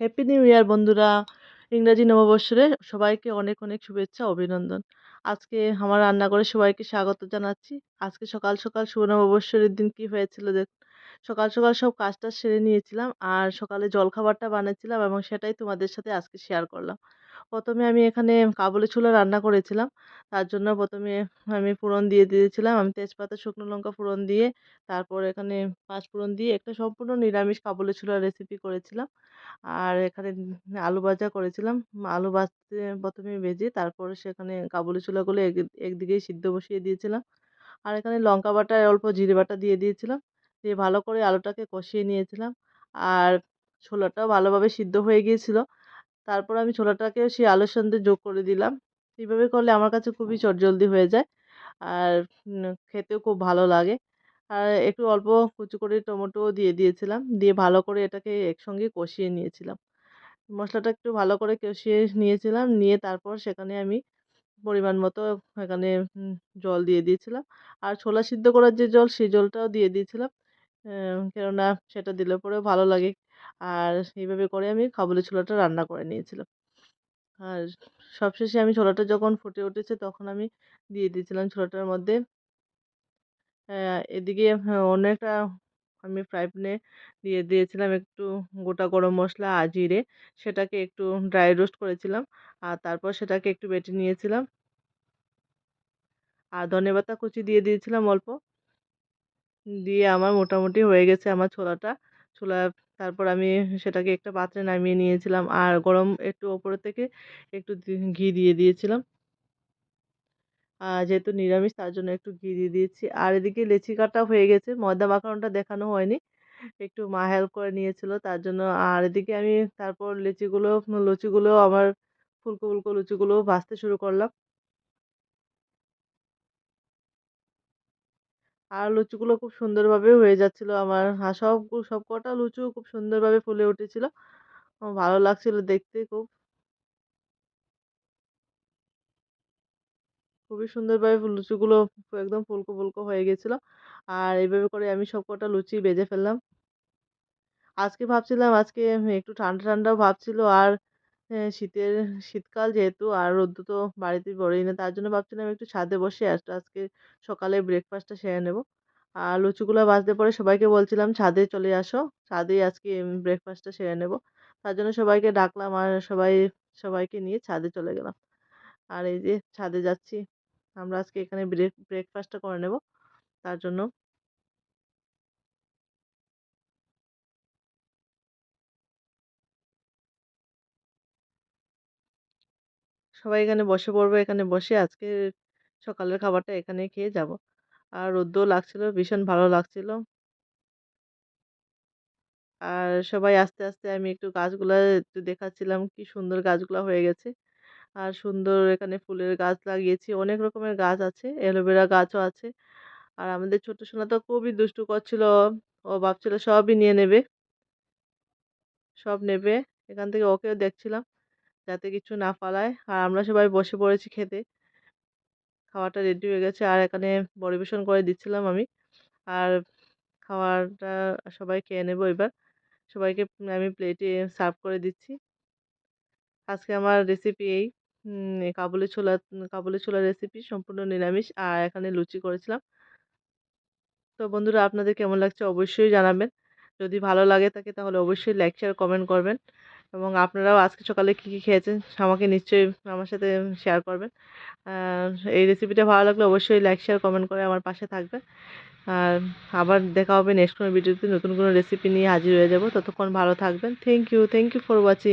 Happy new year বন্ধুরা। ইংরাজি নববৎসরে সবাইকে অনেক অনেক শুভেচ্ছা, অভিনন্দন। আজকে আমার রান্না করে সবাইকে স্বাগত জানাচ্ছি। আজকে সকাল সকাল শুভ নববৎসরের দিন কি হয়েছিল দেখ, সকাল সকাল সব কাজটা সেরে নিয়েছিলাম আর সকালে জলখাবারটা বানিয়েছিলাম এবং সেটাই তোমাদের সাথে আজকে শেয়ার করলাম। প্রথমে আমি এখানে কাবুলি ছোলা রান্না করেছিলাম। তার জন্য প্রথমে আমি ফোড়ন দিয়ে দিয়েছিলাম। আমি তেজপাতা, শুকনো লঙ্কা ফোড়ন দিয়ে, তারপর এখানে পাঁচ ফোড়ন দিয়ে একটা সম্পূর্ণ নিরামিষ কাবুলি ছোলার রেসিপি করেছিলাম। আর এখানে আলু ভাজা করেছিলাম। আলু ভাজতে প্রথমে ভেজে, তারপর সেখানে কাবুলি ছোলাগুলো এক একদিকেই সিদ্ধ বসিয়ে দিয়েছিলাম। আর এখানে লঙ্কা বাটা, অল্প জিরে বাটা দিয়ে দিয়েছিলাম। দিয়ে ভালো করে আলুটাকে কষিয়ে নিয়েছিলাম। আর ছোলাটাও ভালোভাবে সিদ্ধ হয়ে গিয়েছিল। তারপর আমি ছোলাটাকে সেই আলুর সঙ্গে যোগ করে দিলাম। এইভাবে করলে আমার কাছে খুবই চটজলদি হয়ে যায় আর খেতেও খুব ভালো লাগে। আর একটু অল্প কুচি করে টমেটোও দিয়ে দিয়েছিলাম, দিয়ে ভালো করে এটাকে একসঙ্গে কষিয়ে নিয়েছিলাম। মশলাটা একটু ভালো করে কষিয়ে নিয়েছিলাম, নিয়ে তারপর সেখানে আমি পরিমাণ মতো এখানে জল দিয়ে দিয়েছিলাম। আর ছোলা সিদ্ধ করার যে জল সেই জলটাও দিয়ে দিয়েছিলাম। কেননা সেটা দিলে পরেও ভালো লাগে। আর এইভাবে করে আমি কাবুলি ছোলাটা রান্না করে নিয়েছিলাম। আর সবশেষে আমি ছোলাটা যখন ফুটে উঠেছে তখন আমি দিয়ে দিয়েছিলাম ছোলাটার মধ্যে। এদিকে হ্যাঁ, অন্য একটা আমি ফ্রাই প্যানে দিয়ে দিয়েছিলাম একটু গোটা গরম মশলা আর জিরে। সেটাকে একটু ড্রাই রোস্ট করেছিলাম। আর তারপর সেটাকে একটু বেটে নিয়েছিলাম। আর ধনেপাতা কুচি দিয়ে দিয়েছিলাম অল্প। দিয়ে আমার মোটামুটি হয়ে গেছে আমার ছোলাটা। ছোলা তারপর আমি সেটাকে একটা পাত্রে নামিয়ে নিয়েছিলাম। আর গরম একটু ওপরে থেকে একটু ঘি দিয়ে দিয়েছিলাম। যেহেতু নিরামিষ, তার জন্য একটু ঘি দিয়ে দিয়েছি। আর এদিকে লেচি কাটা হয়ে গেছে। ময়দা মাখানোটা দেখানো হয়নি। একটু মা হেল্প করে নিয়েছিল, তার জন্য। আর এদিকে আমি তারপর লিচিগুলো, লুচিগুলো, আমার ফুলকো ফুলকো লুচিগুলো ভাজতে শুরু করলাম। আর লুচিগুলো খুব সুন্দরভাবে হয়ে যাচ্ছিল আমার। সব সব কটা লুচিও খুব সুন্দরভাবে ফুলে উঠেছিল। ভালো লাগছিল দেখতে খুব। খুবই সুন্দরভাবে লুচিগুলো একদম ফুলকো ফুলকো হয়ে গেছিল। আর এইভাবে করে আমি সব কটা লুচি বেজে ফেললাম। আজকে ভাবছিলাম, আজকে একটু ঠান্ডা ঠান্ডাও ভাবছিল। আর শীতের, শীতকাল যেহেতু আর রোদ্দু তো বাড়িতে পড়েই না, তার জন্য ভাবছিলাম একটু ছাদে বসে আজকে সকালে ব্রেকফাস্টটা সেরে নেব। আর লুচিগুলো বাজতে পরে সবাইকে বলছিলাম, ছাদে চলে আসো, ছাদেই আজকে ব্রেকফাস্টটা সেরে নেব। তার জন্য সবাইকে ডাকলাম আর সবাই, সবাইকে নিয়ে ছাদে চলে গেলাম। আর এই যে ছাদে যাচ্ছি, আমরা আজকে এখানে ব্রেক ব্রেকফাস্টটা করে নেব। তার জন্য সবাই এখানে বসে পড়ব, এখানে বসে আজকে সকালের খাবারটা এখানে খেয়ে যাব। আর রোদ্দও লাগছিল, ভীষণ ভালো লাগছিল। আর সবাই আস্তে আস্তে আমি একটু গাছগুলো একটু দেখাচ্ছিলাম, কি সুন্দর গাছগুলো হয়ে গেছে। আর সুন্দর এখানে ফুলের গাছ লাগিয়েছি, অনেক রকমের গাছ আছে, অ্যালোভেরা গাছও আছে। আর আমাদের ছোট সোনা তো খুবই দুষ্টু করছিল, ও ভাবছিল সবই নিয়ে নেবে। সব নেবে, এখান থেকে ওকেও দেখছিলাম। যাতে কিছু না ফালায় আর আমরা সবাই বসে পড়েছি খেতে। খাওয়াটা রেডি হয়ে গেছে। আর এখানে পরিবেশন করে দিচ্ছিলাম আমি। আর খাওয়াটা সবাই খেয়ে নেব এবার। সবাইকে আমি প্লেটে সার্ভ করে দিচ্ছি। আজকে আমার রেসিপি এই। কাবুলি ছোলা কাবুলি ছোলা রেসিপি সম্পূর্ণ নিরামিষ। আর এখানে লুচি করেছিলাম। তো বন্ধুরা, আপনাদের কেমন লাগছে অবশ্যই জানাবেন। যদি ভালো লাগে থাকে তাহলে অবশ্যই লাইক শেয়ার কমেন্ট করবেন। এবং আপনারাও আজকে সকালে কী কী খেয়েছেন আমাকে নিশ্চয়ই আমার সাথে শেয়ার করবেন। এই রেসিপিটা ভালো লাগলে অবশ্যই লাইক শেয়ার কমেন্ট করে আমার পাশে থাকবে আর আবার দেখা হবে নেক্সট কোনো ভিডিওতে নতুন কোনো রেসিপি নিয়ে হাজির হয়ে যাব। ততক্ষণ ভালো থাকবেন। Thank you thank you for watching